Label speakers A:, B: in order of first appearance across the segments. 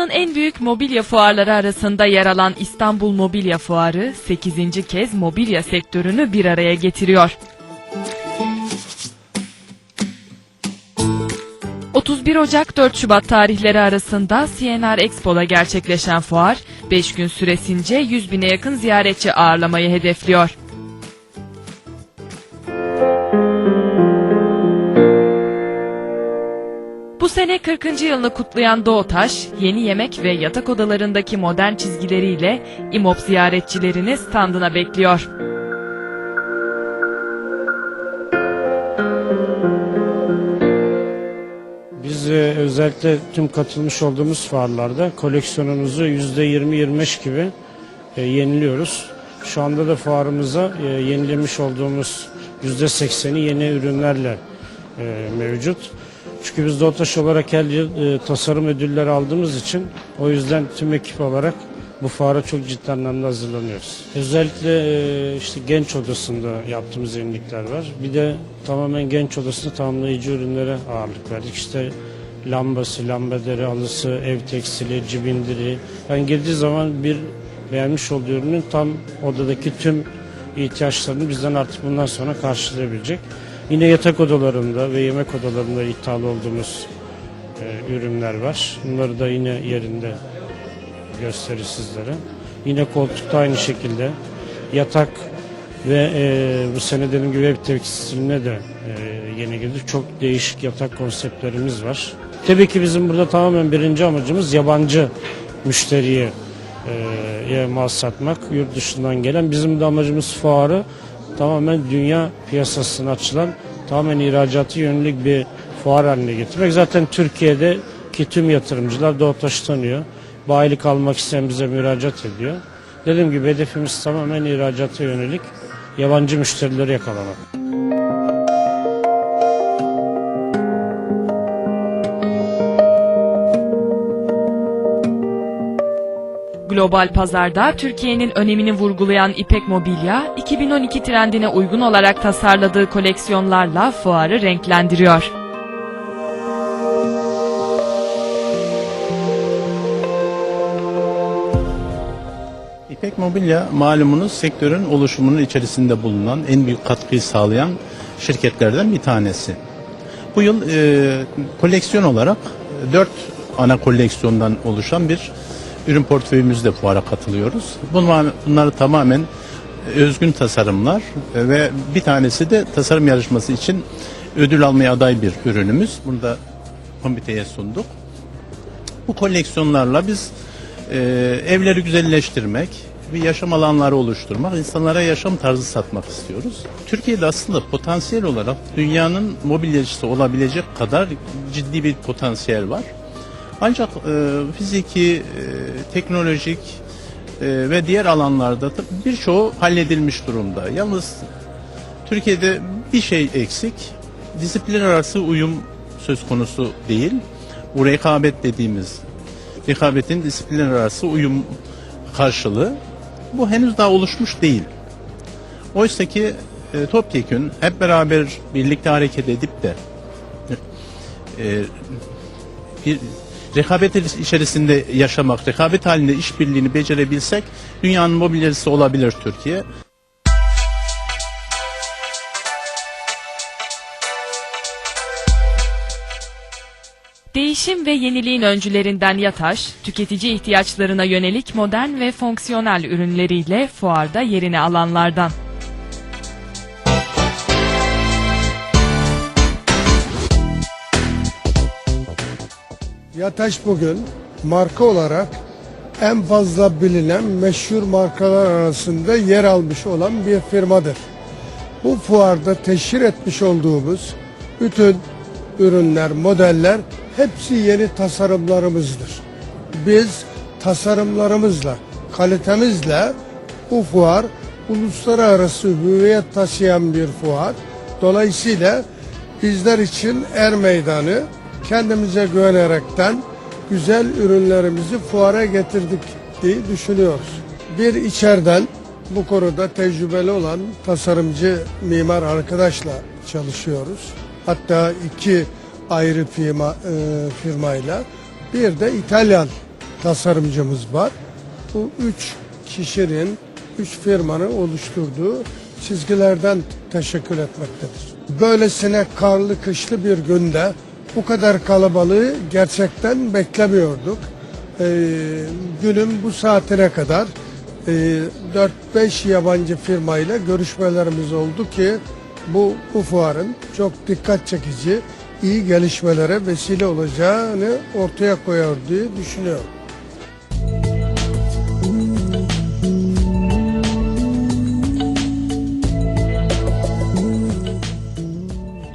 A: Dünyanın en büyük mobilya fuarları arasında yer alan İstanbul Mobilya Fuarı 8. kez mobilya sektörünü bir araya getiriyor. 31 Ocak 4 Şubat tarihleri arasında CNR Expo'da gerçekleşen fuar 5 gün süresince 100 bine yakın ziyaretçi ağırlamayı hedefliyor. Bu sene 40. yılını kutlayan Doğutaş, yeni yemek ve yatak odalarındaki modern çizgileriyle İMOP ziyaretçilerini standına bekliyor.
B: Biz e, özellikle tüm katılmış olduğumuz fuarlarda koleksiyonumuzu %20-25 gibi e, yeniliyoruz. Şu anda da fuarımıza e, yenilemiş olduğumuz %80'i yeni ürünlerle e, mevcut. Çünkü biz Doğutaş olarak her yıl e, tasarım ödülleri aldığımız için o yüzden tüm ekip olarak bu fuara çok ciddi anlamda hazırlanıyoruz. Özellikle e, işte genç odasında yaptığımız yenilikler var. Bir de tamamen genç odasında tamamlayıcı ürünlere ağırlık verdik. İşte lambası, lambaları, alısı, ev tekstili, cibindiri. Yani girdiği zaman bir beğenmiş olduğu ürünün tam odadaki tüm ihtiyaçlarını bizden artık bundan sonra karşılayabilecek. Yine yatak odalarında ve yemek odalarında ithal olduğumuz e, ürünler var. Bunları da yine yerinde gösterir sizlere. Yine koltukta aynı şekilde yatak ve e, bu sene dediğim gibi ev tekstiline de e, yeni girdik. Çok değişik yatak konseptlerimiz var. Tabii ki bizim burada tamamen birinci amacımız yabancı müşteriye e, mal satmak. Yurt dışından gelen. Bizim de amacımız fuarı tamamen dünya piyasasına açılan tamamen ihracatı yönelik bir fuar haline getirmek. Zaten Türkiye'deki tüm yatırımcılar Doğutaş'ı tanıyor. Bayilik almak isteyen bize müracaat ediyor. Dediğim gibi hedefimiz tamamen ihracata yönelik yabancı müşterileri yakalamak.
A: Global pazarda Türkiye'nin önemini vurgulayan İpek Mobilya, 2012 trendine uygun olarak tasarladığı koleksiyonlarla fuarı renklendiriyor.
C: İpek Mobilya malumunuz sektörün oluşumunun içerisinde bulunan en büyük katkıyı sağlayan şirketlerden bir tanesi. Bu yıl e, koleksiyon olarak dört ana koleksiyondan oluşan bir ürün portföyümüzle fuara katılıyoruz. Bunlar, bunlar tamamen özgün tasarımlar e, ve bir tanesi de tasarım yarışması için ödül almaya aday bir ürünümüz. Bunu da komiteye sunduk. Bu koleksiyonlarla biz e, evleri güzelleştirmek, bir yaşam alanları oluşturmak, insanlara yaşam tarzı satmak istiyoruz. Türkiye'de aslında potansiyel olarak dünyanın mobilyacısı olabilecek kadar ciddi bir potansiyel var. Ancak e, fiziki, e, teknolojik e, ve diğer alanlarda da birçoğu halledilmiş durumda. Yalnız Türkiye'de bir şey eksik. Disiplin arası uyum söz konusu değil. Bu rekabet dediğimiz rekabetin disiplin arası uyum karşılığı bu henüz daha oluşmuş değil. Oysa ki e, topyekün hep beraber birlikte hareket edip de e, bir rekabet içerisinde yaşamak, rekabet halinde işbirliğini becerebilsek dünyanın mobilyacısı olabilir Türkiye.
A: Değişim ve yeniliğin öncülerinden Yataş, tüketici ihtiyaçlarına yönelik modern ve fonksiyonel ürünleriyle fuarda yerini alanlardan.
D: Yataş bugün marka olarak en fazla bilinen meşhur markalar arasında yer almış olan bir firmadır. Bu fuarda teşhir etmiş olduğumuz bütün ürünler, modeller hepsi yeni tasarımlarımızdır. Biz tasarımlarımızla, kalitemizle bu fuar uluslararası hüviyet taşıyan bir fuar. Dolayısıyla bizler için er meydanı kendimize güvenerekten güzel ürünlerimizi fuara getirdik diye düşünüyoruz. Bir içeriden bu konuda tecrübeli olan tasarımcı mimar arkadaşla çalışıyoruz. Hatta iki ayrı firma e, firmayla bir de İtalyan tasarımcımız var. Bu üç kişinin, üç firmanın oluşturduğu çizgilerden teşekkür etmektedir. Böylesine karlı kışlı bir günde bu kadar kalabalığı gerçekten beklemiyorduk. Ee, günün bu saatine kadar e, 4-5 yabancı firmayla görüşmelerimiz oldu ki bu, bu fuarın çok dikkat çekici, iyi gelişmelere vesile olacağını ortaya koyar diye düşünüyorum.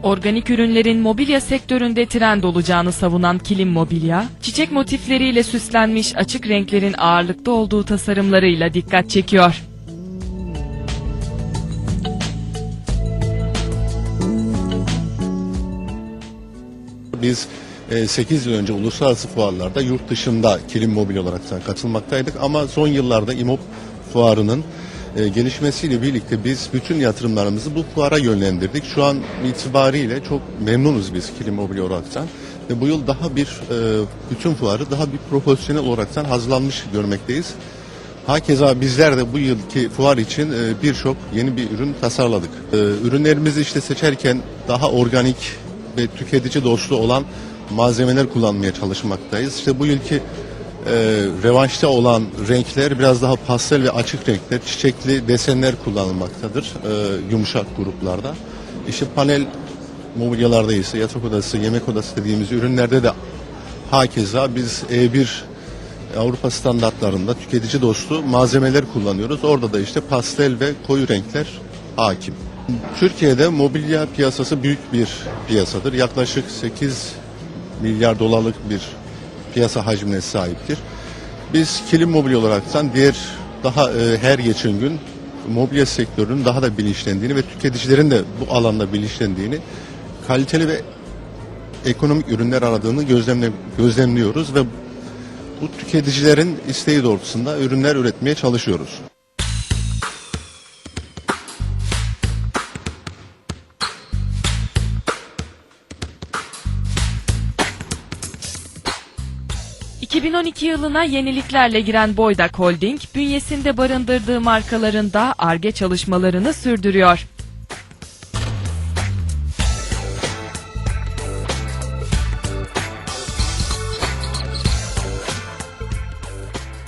A: Organik ürünlerin mobilya sektöründe trend olacağını savunan Kilim Mobilya, çiçek motifleriyle süslenmiş açık renklerin ağırlıkta olduğu tasarımlarıyla dikkat çekiyor.
E: Biz 8 yıl önce uluslararası fuarlarda yurt dışında kilim mobil olarak katılmaktaydık ama son yıllarda İMOP fuarının e, gelişmesiyle birlikte biz bütün yatırımlarımızı bu fuara yönlendirdik. Şu an itibariyle çok memnunuz biz kilim olaraktan ve bu yıl daha bir e, bütün fuarı daha bir profesyonel olaraktan hazırlanmış görmekteyiz. Hakeza bizler de bu yılki fuar için e, birçok yeni bir ürün tasarladık. E, Ürünlerimizi işte seçerken daha organik ve tüketici dostu olan malzemeler kullanmaya çalışmaktayız. İşte bu yılki e, revanşta olan renkler biraz daha pastel ve açık renkler, çiçekli desenler kullanılmaktadır e, yumuşak gruplarda. İşte panel mobilyalarda ise yatak odası, yemek odası dediğimiz ürünlerde de hakeza biz E1 Avrupa standartlarında tüketici dostu malzemeler kullanıyoruz. Orada da işte pastel ve koyu renkler hakim. Türkiye'de mobilya piyasası büyük bir piyasadır. Yaklaşık 8 milyar dolarlık bir piyasa hacmine sahiptir. Biz kilim mobilya olaraktan diğer daha e, her geçen gün mobilya sektörünün daha da bilinçlendiğini ve tüketicilerin de bu alanda bilinçlendiğini, kaliteli ve ekonomik ürünler aradığını gözlemle, gözlemliyoruz ve bu tüketicilerin isteği doğrultusunda ürünler üretmeye çalışıyoruz.
A: ...2012 yılına yeniliklerle giren Boydak Holding... ...bünyesinde barındırdığı markaların da ARGE çalışmalarını sürdürüyor.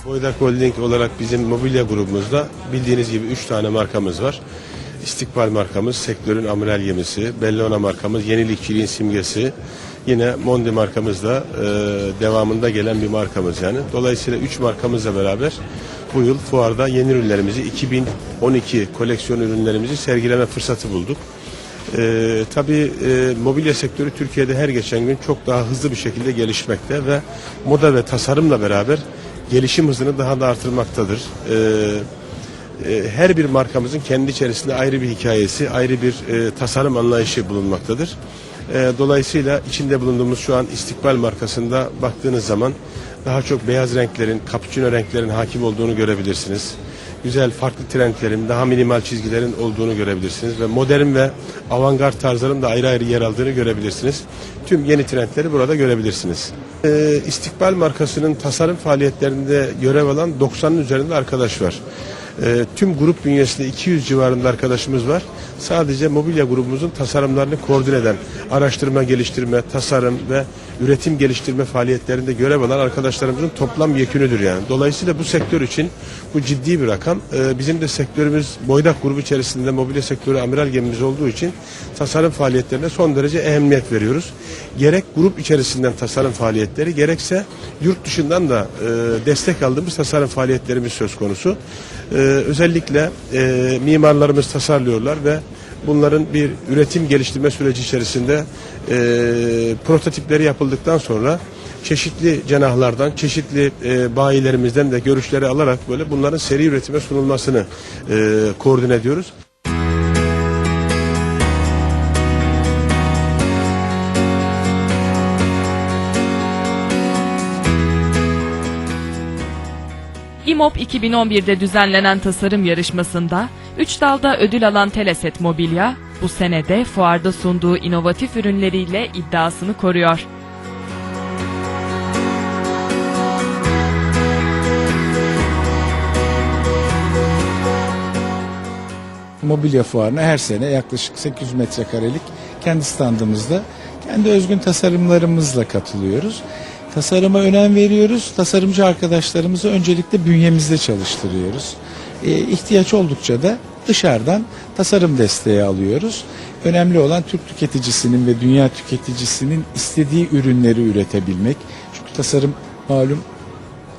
F: Boydak Holding olarak bizim mobilya grubumuzda bildiğiniz gibi 3 tane markamız var. İstikbal markamız, sektörün amiral gemisi, Bellona markamız, yenilikçiliğin simgesi. Yine Mondi markamız da e, devamında gelen bir markamız yani. Dolayısıyla 3 markamızla beraber bu yıl fuarda yeni ürünlerimizi 2012 koleksiyon ürünlerimizi sergileme fırsatı bulduk. Ee, tabii e, mobilya sektörü Türkiye'de her geçen gün çok daha hızlı bir şekilde gelişmekte ve moda ve tasarımla beraber gelişim hızını daha da artırmaktadır. Ee, e, her bir markamızın kendi içerisinde ayrı bir hikayesi, ayrı bir e, tasarım anlayışı bulunmaktadır. E, dolayısıyla içinde bulunduğumuz şu an İstikbal markasında baktığınız zaman daha çok beyaz renklerin, cappuccino renklerin hakim olduğunu görebilirsiniz. Güzel farklı trendlerin, daha minimal çizgilerin olduğunu görebilirsiniz ve modern ve avantgard tarzların da ayrı ayrı yer aldığını görebilirsiniz. Tüm yeni trendleri burada görebilirsiniz. Ee, İstikbal markasının tasarım faaliyetlerinde görev alan 90'ın üzerinde arkadaş var. Ee, tüm grup bünyesinde 200 civarında arkadaşımız var. Sadece mobilya grubumuzun tasarımlarını koordine eden, araştırma, geliştirme, tasarım ve üretim geliştirme faaliyetlerinde görev alan arkadaşlarımızın toplam yekünüdür yani. Dolayısıyla bu sektör için bu ciddi bir rakam. Ee, bizim de sektörümüz Boydak grubu içerisinde mobilya sektörü amiral gemimiz olduğu için tasarım faaliyetlerine son derece ehemmiyet veriyoruz. Gerek grup içerisinden tasarım faaliyetleri gerekse yurt dışından da e, destek aldığımız tasarım faaliyetlerimiz söz konusu. Ee, özellikle e, mimarlarımız tasarlıyorlar ve bunların bir üretim geliştirme süreci içerisinde e, prototipleri yapıldıktan sonra çeşitli cenahlardan, çeşitli e, bayilerimizden de görüşleri alarak böyle bunların seri üretime sunulmasını e, koordine ediyoruz.
A: TMOB 2011'de düzenlenen tasarım yarışmasında 3 dalda ödül alan Teleset Mobilya, bu senede fuarda sunduğu inovatif ürünleriyle iddiasını koruyor.
G: Mobilya fuarına her sene yaklaşık 800 metrekarelik kendi standımızda kendi özgün tasarımlarımızla katılıyoruz. Tasarıma önem veriyoruz. Tasarımcı arkadaşlarımızı öncelikle bünyemizde çalıştırıyoruz. E, ihtiyaç oldukça da dışarıdan tasarım desteği alıyoruz. Önemli olan Türk tüketicisinin ve dünya tüketicisinin istediği ürünleri üretebilmek. Çünkü tasarım malum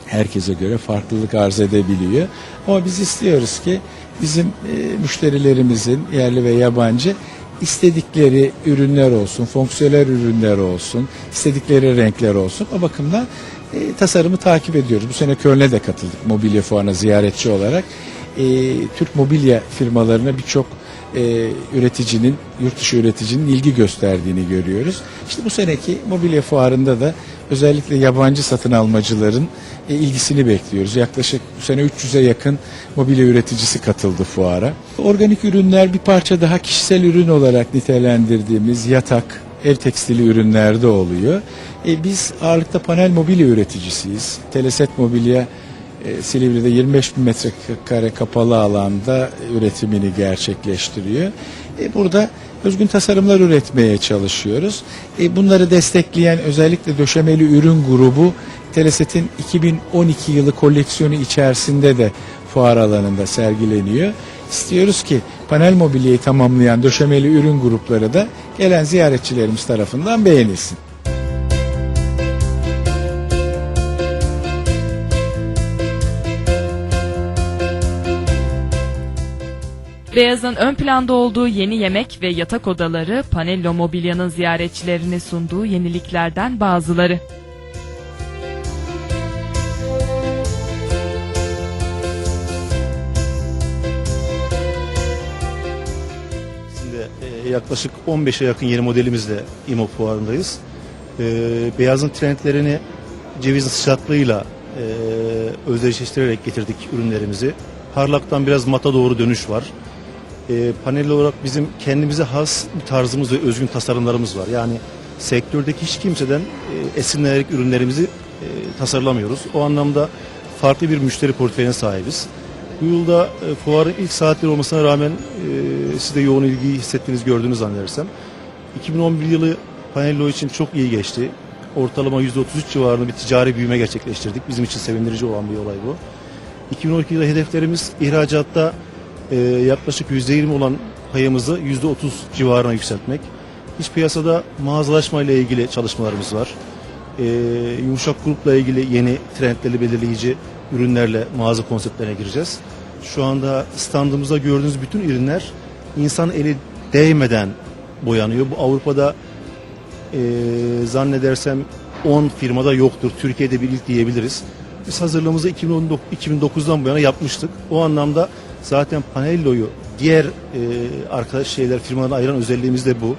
G: herkese göre farklılık arz edebiliyor. Ama biz istiyoruz ki bizim e, müşterilerimizin yerli ve yabancı istedikleri ürünler olsun, fonksiyonel ürünler olsun, istedikleri renkler olsun. O bakımdan e, tasarımı takip ediyoruz. Bu sene Köln'e de katıldık mobilya fuarına ziyaretçi olarak. E, Türk mobilya firmalarına birçok e, üreticinin, yurt dışı üreticinin ilgi gösterdiğini görüyoruz. İşte bu seneki mobilya fuarında da özellikle yabancı satın almacıların e, ilgisini bekliyoruz. Yaklaşık bu sene 300'e yakın mobilya üreticisi katıldı fuara. Organik ürünler bir parça daha kişisel ürün olarak nitelendirdiğimiz yatak, ev tekstili ürünlerde oluyor. E, biz ağırlıkta panel mobilya üreticisiyiz. Teleset Mobilya e, Silivri'de 25 bin metrekare kapalı alanda üretimini gerçekleştiriyor. E, burada özgün tasarımlar üretmeye çalışıyoruz. E, bunları destekleyen özellikle döşemeli ürün grubu Teleset'in 2012 yılı koleksiyonu içerisinde de fuar alanında sergileniyor. İstiyoruz ki panel mobilyayı tamamlayan döşemeli ürün grupları da gelen ziyaretçilerimiz tarafından beğenilsin.
A: Beyaz'ın ön planda olduğu yeni yemek ve yatak odaları Panello Mobilya'nın ziyaretçilerine sunduğu yeniliklerden bazıları.
H: Şimdi e, yaklaşık 15'e yakın yeni modelimizle İMO fuarındayız. E, beyazın trendlerini cevizin sıcaklığıyla e, özdeşleştirerek getirdik ürünlerimizi. Parlaktan biraz mata doğru dönüş var. E, panel olarak bizim kendimize has bir tarzımız ve özgün tasarımlarımız var. Yani sektördeki hiç kimseden e, esinlenerek ürünlerimizi e, tasarlamıyoruz. O anlamda farklı bir müşteri portföyüne sahibiz. Bu yılda e, fuarın ilk saatleri olmasına rağmen e, siz de yoğun ilgiyi hissettiğiniz gördüğünüz zannedersem. 2011 yılı Panello için çok iyi geçti. Ortalama %33 civarında bir ticari büyüme gerçekleştirdik. Bizim için sevindirici olan bir olay bu. 2012 yılı hedeflerimiz ihracatta e, yaklaşık %20 olan payımızı %30 civarına yükseltmek. İç piyasada mağazalaşma ile ilgili çalışmalarımız var. E, yumuşak grupla ilgili yeni trendleri belirleyici ürünlerle mağaza konseptlerine gireceğiz. Şu anda standımızda gördüğünüz bütün ürünler insan eli değmeden boyanıyor. Bu Avrupa'da e, zannedersem 10 firmada yoktur. Türkiye'de bir ilk diyebiliriz. Biz hazırlığımızı 2019, 2009'dan bu yana yapmıştık. O anlamda zaten Panello'yu diğer e, arkadaş şeyler firmalarına ayıran özelliğimiz de bu.